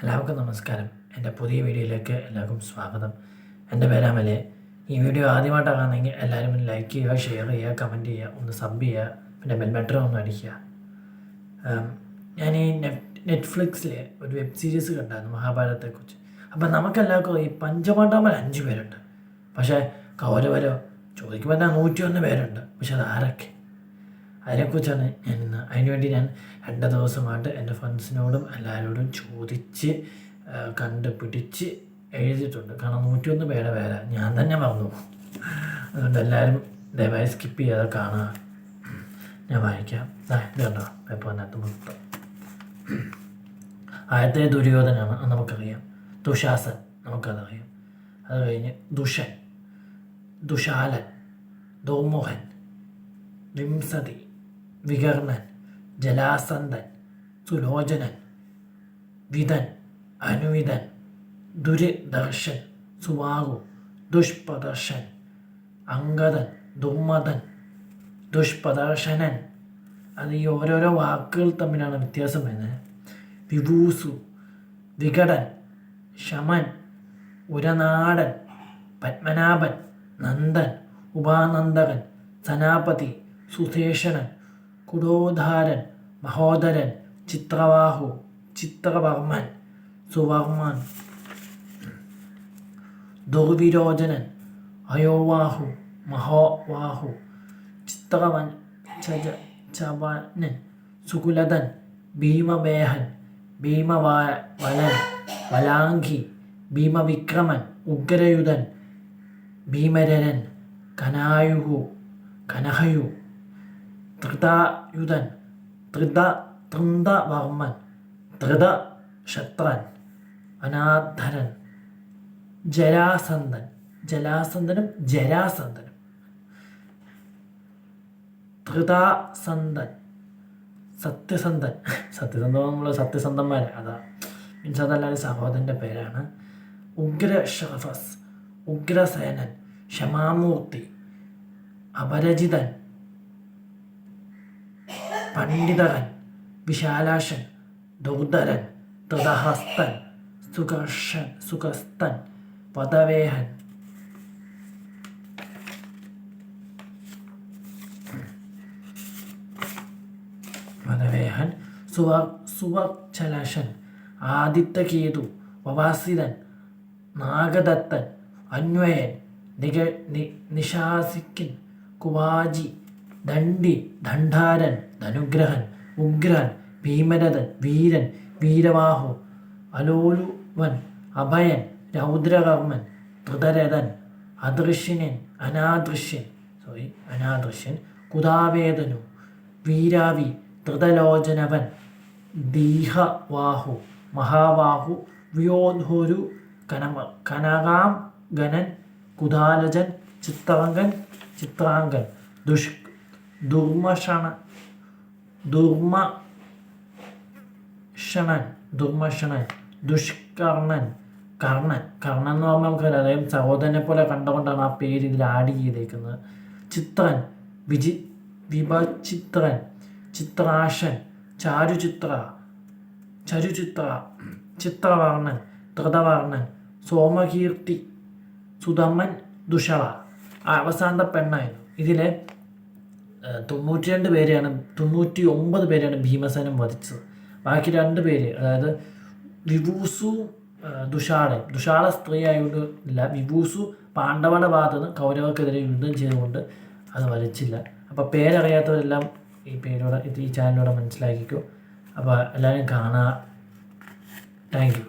എല്ലാവർക്കും നമസ്കാരം. എന്റെ പുതിയ വീഡിയോയിലേക്ക് എല്ലാവർക്കും സ്വാഗതം. എന്റെ പേര് അമലെ. ഈ വീഡിയോ ആദ്യമായിട്ടാണ് കാണുന്നെങ്കിൽ എല്ലാവരും ഒന്ന് ലൈക്ക് ചെയ്യുക ഷെയർ ചെയ്യുക കമന്റ് ചെയ്യുക ഒന്ന് സബ് ചെയ്യുക പിന്നെ ബെൽ ബട്ടൺ ഒന്ന് അടിക്കുക. ഞാൻ ഈ നെറ്റ് നെറ്റ്ഫ്ലിക്സിൽ ഒരു വെബ് സീരീസ് കണ്ടായിരുന്നു മഹാഭാരതത്തെക്കുറിച്ച്. അപ്പം നമുക്കെല്ലാവർക്കും ഈ പഞ്ചപാണ്ഡവന്മാർ അഞ്ച് പേരുണ്ട്. പക്ഷേ കൗരവരോ ചോദിക്കുമ്പോൾ തന്നെ നൂറ്റിയൊന്ന് പേരുണ്ട്. പക്ഷെ അത് ആരൊക്കെ? അതിനെക്കുറിച്ചാണ് ഞാൻ ഇന്ന് അതിനുവേണ്ടി ഞാൻ രണ്ട് ദിവസമായിട്ട് എന്റെ ഫ്രണ്ട്സിനോടും എല്ലാവരോടും ചോദിച്ച് കണ്ടുപിടിച്ച് കണ്ട് എഴുതിയിട്ടുണ്ട്. കാരണം നൂറ്റിയൊന്ന് പേരുടെ പേരാ. ഞാൻ തന്നെ മറന്നു അതുകൊണ്ട് എല്ലാവരും ദയവായി സ്കിപ്പ് ചെയ്യാതെ കാണുക. ഞാൻ വായിക്കാം. ദാ ഇത് കണ്ടോ? പേപ്പറിനകത്ത് മൊത്തം. ആദ്യത്തെ ദുര്യോധനാണ്. നമുക്കറിയാം. ദുശാസൻ. നമുക്കതറിയാം. അത് കഴിഞ്ഞ് ദുഷൻ ദുശാലൻ. ദോമോഹൻ. വിംസതി. വികർണൻ ജലാസന്ധൻ സുലോചനൻ വിതൻ അനുവിതൻ ദുരിദർശൻ സുവാഹു ദുഷ്പദർശൻ അങ്കദൻ ദുമ്മതൻ ദുഷ്പദർശനൻ അത് ഈ ഓരോരോ വാക്കുകൾ തമ്മിലാണ് വ്യത്യാസം വരുന്നത്. വിഭൂസു വികടൻ ശമൻ ഉരനാടൻ പത്മനാഭൻ നന്ദൻ ഉപാനന്ദകൻ സനാപതി സുധേഷണൻ കുടോധാരൻ മഹോദരൻ ചിത്രവാഹു ചിത്രവർമ്മൻ സുവർമ്മൻ ദുർവിരോചനൻ അയോവാഹു മഹോവാഹു ചിത്രവൻ ചജ ചവനൻ സുകുലതൻ ഭീമബേഹൻ ഭീമവലൻ വലാംഘി ഭീമവിക്രമൻ ഉഗ്രയുധൻ ഭീമരരൻ കനായുഹു കനഹയു ധൃതായുധൻ ധൃത തൃന്ദവർമ്മൻ ധൃത ശത്രൻ അനാധരൻ ജരാസന്ധൻ ജലാസന്ധനും ജരാസന്ധനും. ധൃതാസന്ധൻ സത്യസന്ധൻ. സത്യസന്ധൻ നമ്മൾ സത്യസന്ധന്മാർ അതാ മീൻസ് അതല്ലാതെ സഹോദരന്റെ പേരാണ്. ഉഗ്ര ഷറഫസ് ഉഗ്രസേനൻ ക്ഷമാമൂർത്തി അപരജിതൻ പണ്ഡിതകൻ വിശാലാശൻ ദുർധരൻ തൃതഹസ്തൻ സുഖർഷൻ സുഖസ്തൻ പദവേഹൻ പദവേഹൻ സുവ സുവച്ചലഷൻ ആദിത്യകേതു വവാസിതൻ നാഗദത്തൻ അന്വയൻ നിക നിഷാസിക്കിൻ കുവാജി ദണ്ഡി ദണ്ഡാരൻ ധനുഗ്രഹൻ ഉഗ്രൻ ഭീമരഥൻ വീരൻ വീരവാഹു അലോലുവൻ അഭയൻ രൗദ്രകർമ്മൻ ധൃതരഥൻ അദൃശ്യനൻ അനാദൃശ്യൻ സോറി അനാദൃശ്യൻ കുതാവേദനു വീരാവി ധൃതലോചനവൻ ദീഹവാഹു മഹാവാഹു വ്യോധോരു കന കനകാം ഗനൻ കുതാലജൻ ചിത്രാങ്കൻ ചിത്രാങ്കൻ ദുഷ് ദുർമഷണ ദുർമഷണൻ ദുർമഷണൻ ദുഷ്കർണൻ. കർണൻ. കർണൻ എന്ന് പറഞ്ഞാൽ നമുക്കറിയാം. അതായത് സഹോദരനെ പോലെ കണ്ടുകൊണ്ടാണ് ആ പേര് ഇതിൽ ആഡ് ചെയ്തേക്കുന്നത്. ചിത്രൻ. വിജി വിഭചിത്രൻ. ചിത്രാശൻ. ചാരുചിത്ര. ചരുചിത്ര. ചിത്രവർണൻ ധൃതവർണൻ സോമകീർത്തി. സുധമ്മൻ ദുഷള. അവസാന അവസാനത്തെ പെണ്ണായിരുന്നു. ഇതിലെ തൊണ്ണൂറ്റി രണ്ട് പേരെയാണ് തൊണ്ണൂറ്റി ഒമ്പത് പേരെയാണ് ഭീമസേനം വധിച്ചത്. ബാക്കി രണ്ട് പേര് അതായത് വിഭൂസു ദുഷാള. ദുഷാള സ്ത്രീ ആയതുകൊണ്ട് ഇല്ല വിഭൂസു പാണ്ഡവയുടെ ഭാഗത്ത് നിന്ന് കൗരവർക്കെതിരെ യുദ്ധം ചെയ്തുകൊണ്ട് അത് വരച്ചില്ല അപ്പോൾ പേരറിയാത്തവരെല്ലാം ഈ പേരോടെ ഈ ചാനലിലൂടെ മനസ്സിലാക്കിക്കോ. അപ്പോൾ എല്ലാവരും കാണുക താങ്ക് യു.